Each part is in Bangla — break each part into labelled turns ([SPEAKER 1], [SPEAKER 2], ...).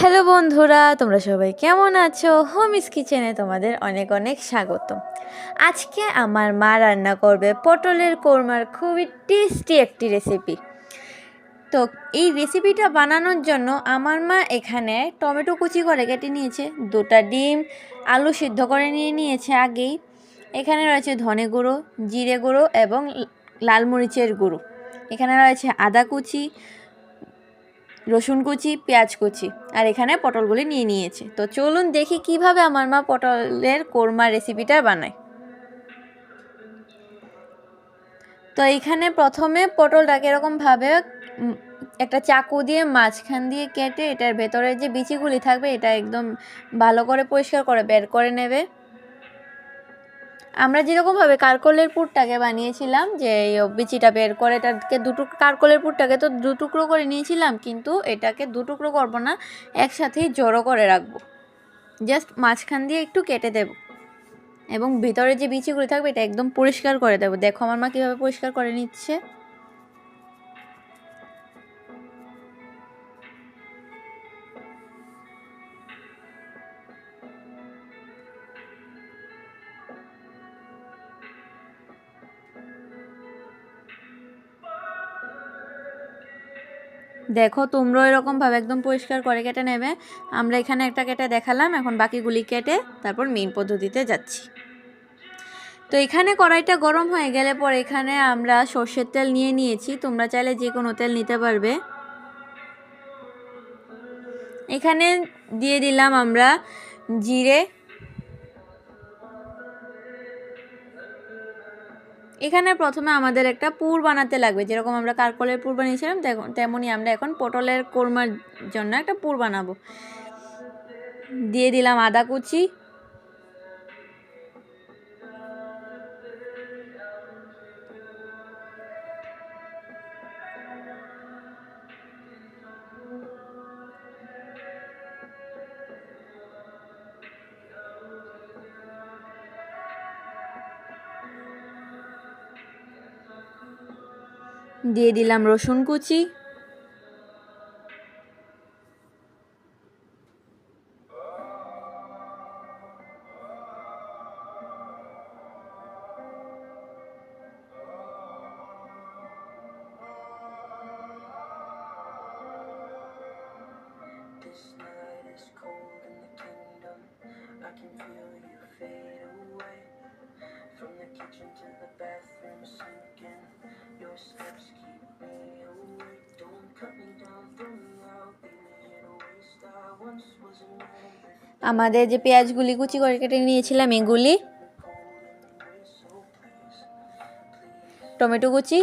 [SPEAKER 1] হ্যালো বন্ধুরা, তোমরা সবাই কেমন আছো? হোমিস কিচেনে তোমাদের অনেক অনেক স্বাগত আজকে আমার মা রান্না করবে পটলের কোরমার, খুবই টেস্টি একটি রেসিপি তো এই রেসিপিটা বানানোর জন্য আমার মা এখানে টমেটো কুচি করে কেটে নিয়েছে, দুটা ডিম, আলু সিদ্ধ করে নিয়ে নিয়েছে আগেই। এখানে রয়েছে ধনে গুঁড়ো, জিরে গুঁড়ো এবং লাল মরিচের গুঁড়ো। এখানে রয়েছে আদা কুচি রসুন কুচি, পেঁয়াজ কুচি। আর এখানে পটলগুলি নিয়ে নিয়েছে। তো চলুন দেখি কীভাবে আমার মা পটলের কোরমা রেসিপিটা বানায়। তো এইখানে প্রথমে পটলটাকে এরকমভাবে একটা চাকু দিয়ে মাঝখান দিয়ে কেটে, এটার ভেতরে যে বিচিগুলি থাকবে, এটা একদম ভালো করে পরিষ্কার করে বের করে নেবে। আমরা যেরকমভাবে কারকলের পুরটাকে বানিয়েছিলাম, যে এই বিচিটা বের করে এটাকে দুটো কারকলের পুরটাকে তো দু টুকরো করে নিয়েছিলাম, কিন্তু এটাকে দু টুকরো করব না, একসাথেই জড়ো করে রাখব। জাস্ট মাঝখান দিয়ে একটু কেটে দেব। এবং ভিতরে যে বিচিগুলো থাকবে, এটা একদম পরিষ্কার করে দেবো। দেখো আমার মা কীভাবে পরিষ্কার করে নিচ্ছে। দেখো তোমরাও এরকমভাবে একদম পরিষ্কার করে কেটে নেবে। আমরা এখানে একটা কেটে দেখালাম, এখন বাকিগুলি কেটে তারপর মেইন পদ্ধতিতে যাচ্ছি। তো এখানে কড়াইটা গরম হয়ে গেলে পর এখানে আমরা সর্ষের তেল নিয়ে নিয়েছি, তোমরা চাইলে যে কোনো তেল নিতে পারবে। এখানে দিয়ে দিলাম আমরা জিরে এখানে প্রথমে আমাদের একটা পুর বানাতে লাগবে, যেরকম আমরা কারকলের পুর বানিয়েছিলাম তেমন- তেমনই আমরা এখন পটলের কোরমার জন্য একটা পুর বানাবো। দিয়ে দিলাম আদা কুচি দিয়ে দিলাম রসুন কুচি
[SPEAKER 2] kitchen to the bathroom sinking.
[SPEAKER 1] আমাদের যে পেঁয়াজগুলি কুচি করে কেটে নিয়েছিলাম, এগুলি? টমেটো কুচি?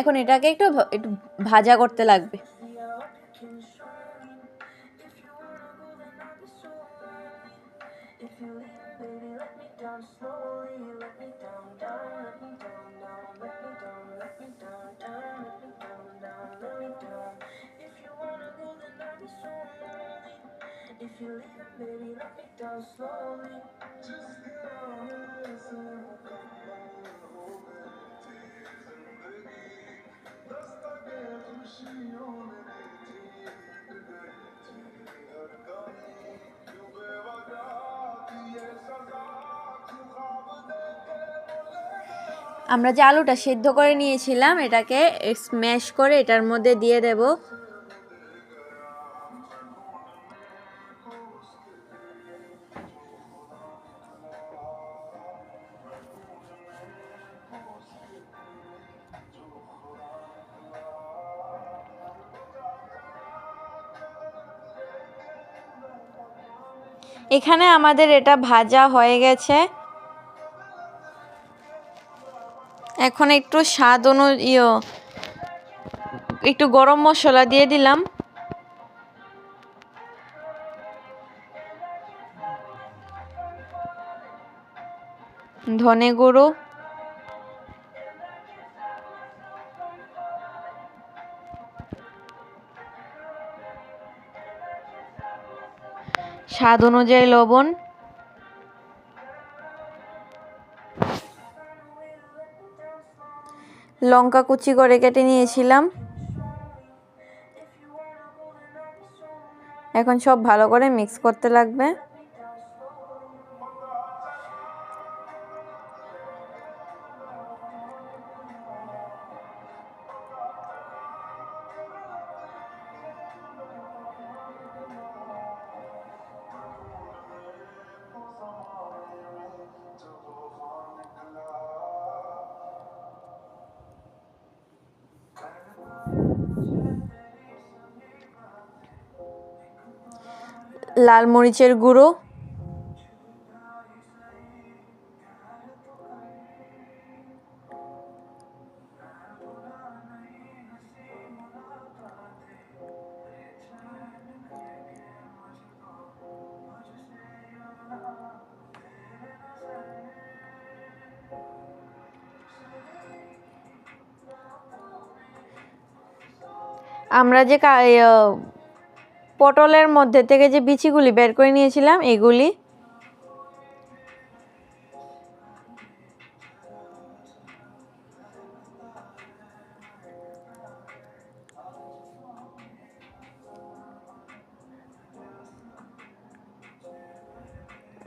[SPEAKER 1] এখন এটাকে একটু একটু ভাজা করতে লাগবে।
[SPEAKER 2] If you leave, baby, let me down slowly. Just get on and
[SPEAKER 1] আমরা যে আলুটা সেদ্ধ করে নিয়েছিলাম এটাকে স্ম্যাশ করে এটার মধ্যে দিয়ে দেব এখানে আমাদের এটা ভাজা হয়ে গেছে। এখন একটু স্বাদ অনু একটু গরম মশলা দিয়ে দিলাম। ধনে গুঁড়ো। স্বাদ অনুযায়ী লবণ। লঙ্কা কুচি করে কেটে নিয়েছিলাম। এখন সব ভালো করে মিক্স করতে লাগবে। লাল মরিচের গুঁড়ো। আমরা যে পটলের মধ্যে থেকে যে বিচিগুলি বের করে নিয়েছিলাম, এগুলি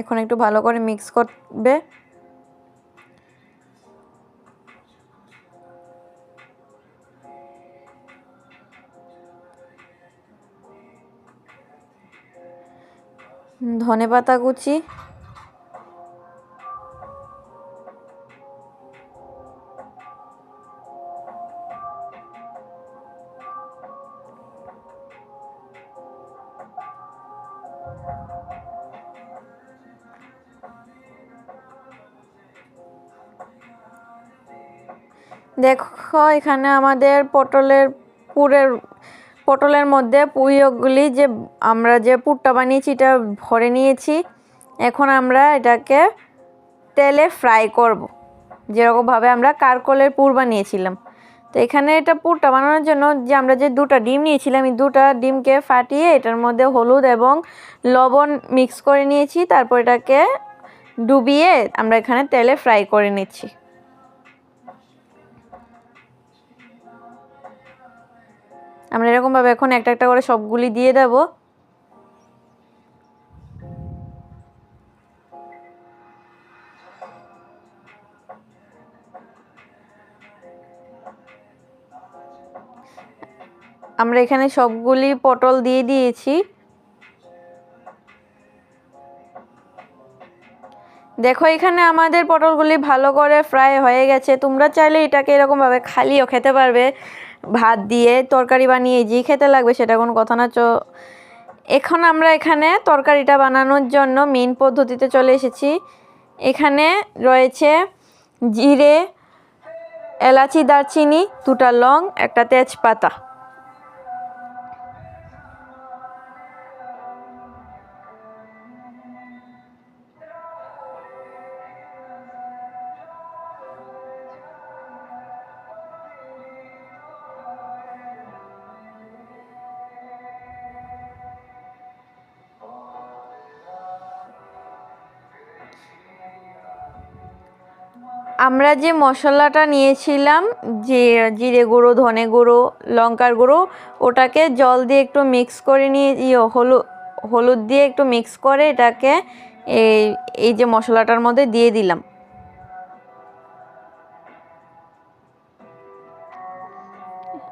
[SPEAKER 1] এখন একটু ভালো করে মিক্স করবে। ধনে পাতা কুচি। দেখো এখানে আমাদের পটলের পুরের পটলের মধ্যে পুইগুলি যে আমরা যে পুরটা বানিয়েছি, এটা ভরে নিয়েছি। এখন আমরা এটাকে তেলে ফ্রাই করব। যেরকমভাবে আমরা কারকলের পুর বানিয়েছিলাম। তো এখানে এটা পুরটা বানানোর জন্য যে আমরা যে দুটা ডিম নিয়েছিলাম, এই দুটা ডিমকে ফাটিয়ে এটার মধ্যে হলুদ এবং লবণ মিক্স করে নিয়েছি। তারপর এটাকে ডুবিয়ে আমরা এখানে তেলে ফ্রাই করে নিচ্ছি। আমরা এরকমভাবে এখন একটা একটা করে সবগুলি দিয়ে দেব। আমরা এখানে সবগুলি পটল দিয়ে দিয়েছি। দেখো, এখানে আমাদের পটলগুলি ভালো করে ফ্রাই হয়ে গেছে। তোমরা চাইলে এটাকে এরকমভাবে খালিও খেতে পারবে। ভাত দিয়ে তরকারি বানিয়ে যেই খেতে লাগবে সেটা কোনো কথা না। চ এখন আমরা এখানে তরকারিটা বানানোর জন্য মেন পদ্ধতিতে চলে এসেছি। এখানে রয়েছে জিরে, এলাচি, দারচিনি, দুটা লং, একটা তেজপাতা। আমরা যে মশলাটা নিয়েছিলাম, যে জিরে গুঁড়ো, ধনে গুঁড়ো, লঙ্কার গুঁড়ো, ওটাকে জল দিয়ে একটু মিক্স করে নিয়ে ইয়ে হলুদ হলুদ দিয়ে একটু মিক্স করে এটাকে এই এই যে মশলাটার মধ্যে দিয়ে দিলাম।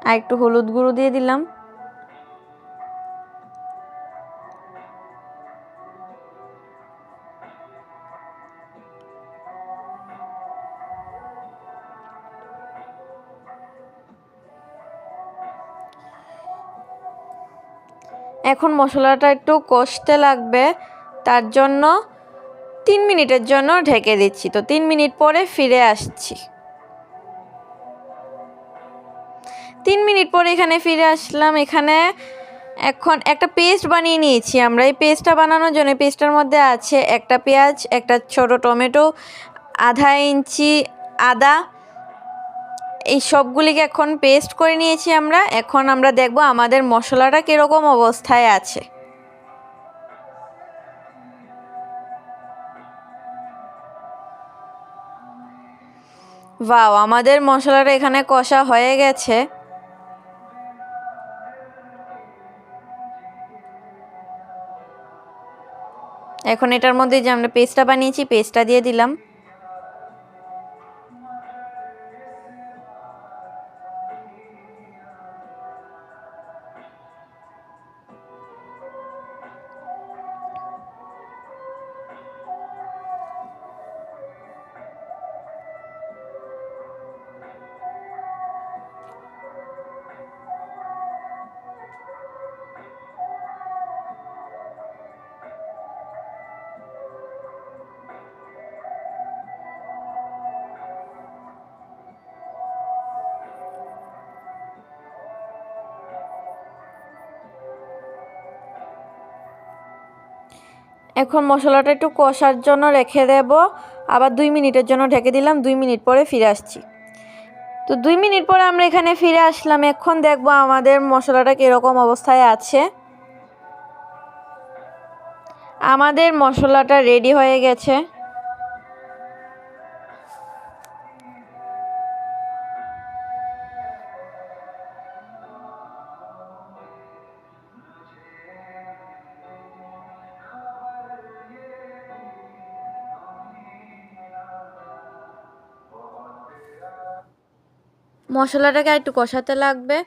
[SPEAKER 1] আর একটু হলুদ গুঁড়ো দিয়ে দিলাম। এখন মশলাটা একটু কষতে লাগবে, তার জন্য তিন মিনিটের জন্য ঢেকে দিচ্ছি। তো তিন মিনিট পরে ফিরে আসছি। তিন মিনিট পরে এখানে ফিরে আসলাম। এখানে এখন একটা পেস্ট বানিয়ে নিয়েছি আমরা। এই পেস্টটা বানানোর জন্য পেস্টটার মধ্যে আছে একটা পেঁয়াজ, একটা ছোট টমেটো, আধা ইঞ্চি আদা এই সবগুলিকে এখন পেস্ট করে নিয়েছি আমরা। এখন আমরা দেখব আমাদের মশলাটা কীরকম অবস্থায় আছে। বাও আমাদের মশলাটা এখানে কষা হয়ে গেছে। এখন এটার মধ্যে যে আমরা পেস্টটা বানিয়েছি পেস্টটা দিয়ে দিলাম। এখন মশলাটা একটু কষার জন্য রেখে দেব। আবার দুই মিনিটের জন্য ঢেকে দিলাম, দুই মিনিট পরে ফিরে আসছি। তো দুই মিনিট পরে আমরা এখানে ফিরে আসলাম। এখন দেখব আমাদের মশলাটা কীরকম অবস্থায় আছে। আমাদের মশলাটা রেডি হয়ে গেছে। মশলাটাকে একটু কষাতে লাগবে।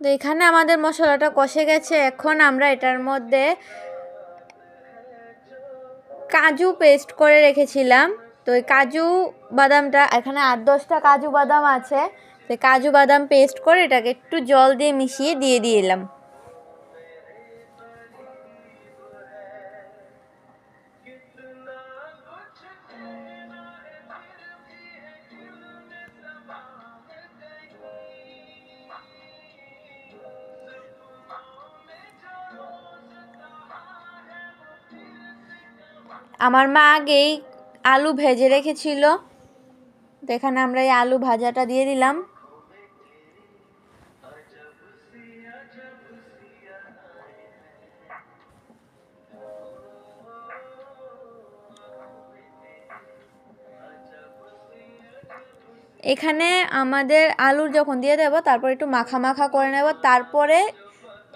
[SPEAKER 1] তো এখানে আমাদের মশলাটা কষে গেছে। এখন আমরা এটার মধ্যে কাজু পেস্ট করে রেখেছিলাম। তো ওই কাজু বাদামটা, এখানে আট দশটা কাজু বাদাম আছে। তো কাজু বাদাম পেস্ট করে এটাকে একটু জল দিয়ে মিশিয়ে দিয়ে দিলাম। আমার মা আগেই আলু ভেজে রেখেছিল। তো এখানে আমরা এই আলু ভাজাটা দিয়ে দিলাম। এখানে আমাদের আলু যখন দিয়ে দেব, তারপর একটু মাখা মাখা করে নেব, তারপরে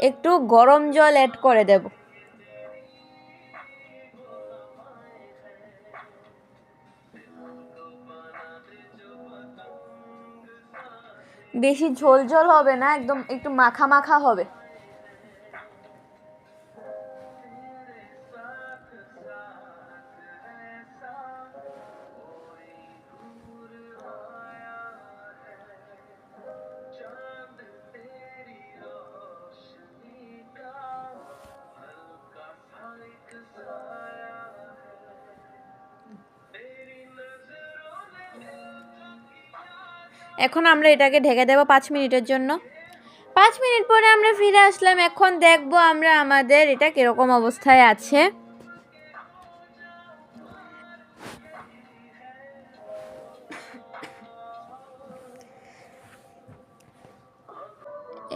[SPEAKER 1] একটু গরম জল অ্যাড করে দেব। বেশি ঝোল ঝোল হবে না একদম একটু মাখা মাখা হবে। এখন আমরা এটাকে ঢেকে দেবো পাঁচ মিনিটের জন্য। পাঁচ মিনিট পরে আমরা ফিরে আসলাম। এখন দেখব আমরা আমাদের এটা কীরকম অবস্থায় আছে।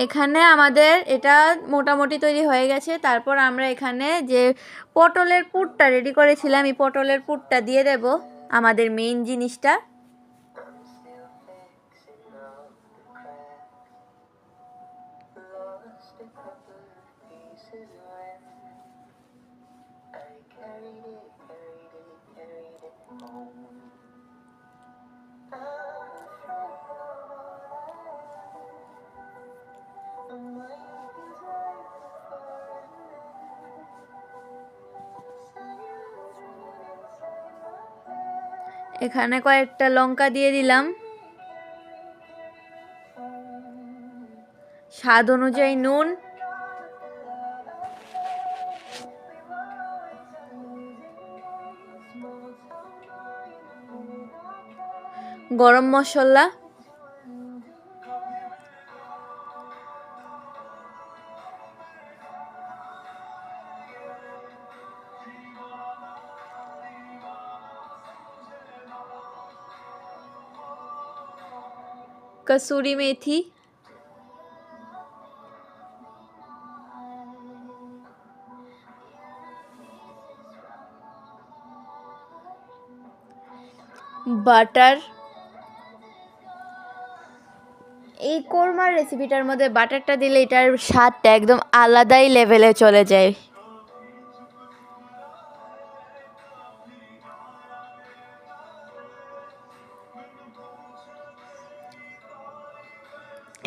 [SPEAKER 1] এখানে আমাদের এটা মোটামুটি তৈরি হয়ে গেছে। তারপর আমরা এখানে যে পটলের পুরটা রেডি করেছিলাম, এই পটলের পুরটা দিয়ে দেব আমাদের মেইন জিনিসটা। এখানে কয়েকটা লঙ্কা দিয়ে দিলাম। স্বাদ অনুযায়ী নুন। গরম মশলা। কসুরি মেথি বাটার। এই কোরমার রেসিপিটার মধ্যে বাটারটা দিলে এটার স্বাদটা একদম আলাদাই লেভেলে চলে যায়।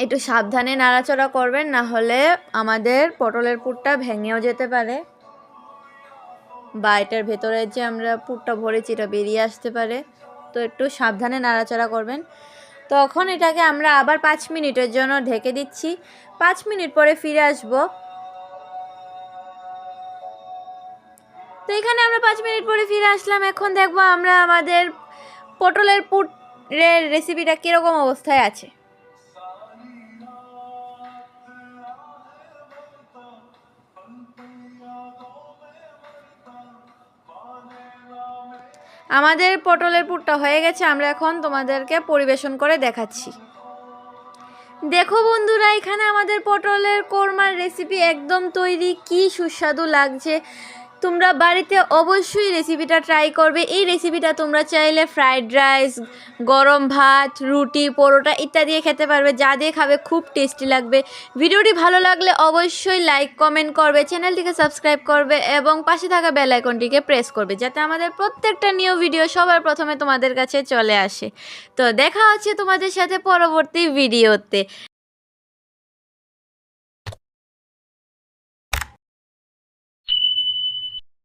[SPEAKER 1] একটু সাবধানে নাড়াচড়া করবেন, না হলে আমাদের পটলের পুরটা ভেঙেও যেতে পারে বা এটার ভেতরে যে আমরা পুরটা ভরেছি এটা বেরিয়ে আসতে পারে। তো একটু সাবধানে নাড়াচাড়া করবেন। তখন এটাকে আমরা আবার পাঁচ মিনিটের জন্য ঢেকে দিচ্ছি। পাঁচ মিনিট পরে ফিরে আসব। তো এখানে আমরা পাঁচ মিনিট পরে ফিরে আসলাম। এখন দেখব আমরা আমাদের পটলের পুরের রেসিপিটা কীরকম অবস্থায় আছে। আমাদের পটলের পুরটা হয়ে গেছে, আমরা এখন তোমাদেরকে পরিবেশন করে দেখাচ্ছি। দেখো বন্ধুরা, এখানে আমাদের পটলের কোরমার রেসিপি একদম তৈরি। কি সুস্বাদু লাগছে। তোমরা বাড়িতে অবশ্যই রেসিপিটা ট্রাই করবে। এই রেসিপিটা তোমরা চাইলে ফ্রাইড রাইস গরম ভাত, রুটি, পরোটা ইত্যাদি খেতে পারবে। যা দিয়ে খাবে খুব টেস্টি লাগবে। ভিডিওটি ভালো লাগলে অবশ্যই লাইক কমেন্ট করবে চ্যানেলটিকে সাবস্ক্রাইব করবে এবং পাশে থাকা বেল আইকনটিকে প্রেস করবে, যাতে আমাদের প্রত্যেকটা নিউ ভিডিও সবার প্রথমে তোমাদের কাছে চলে আসে। তো দেখা হচ্ছে তোমাদের সাথে পরবর্তী ভিডিওতে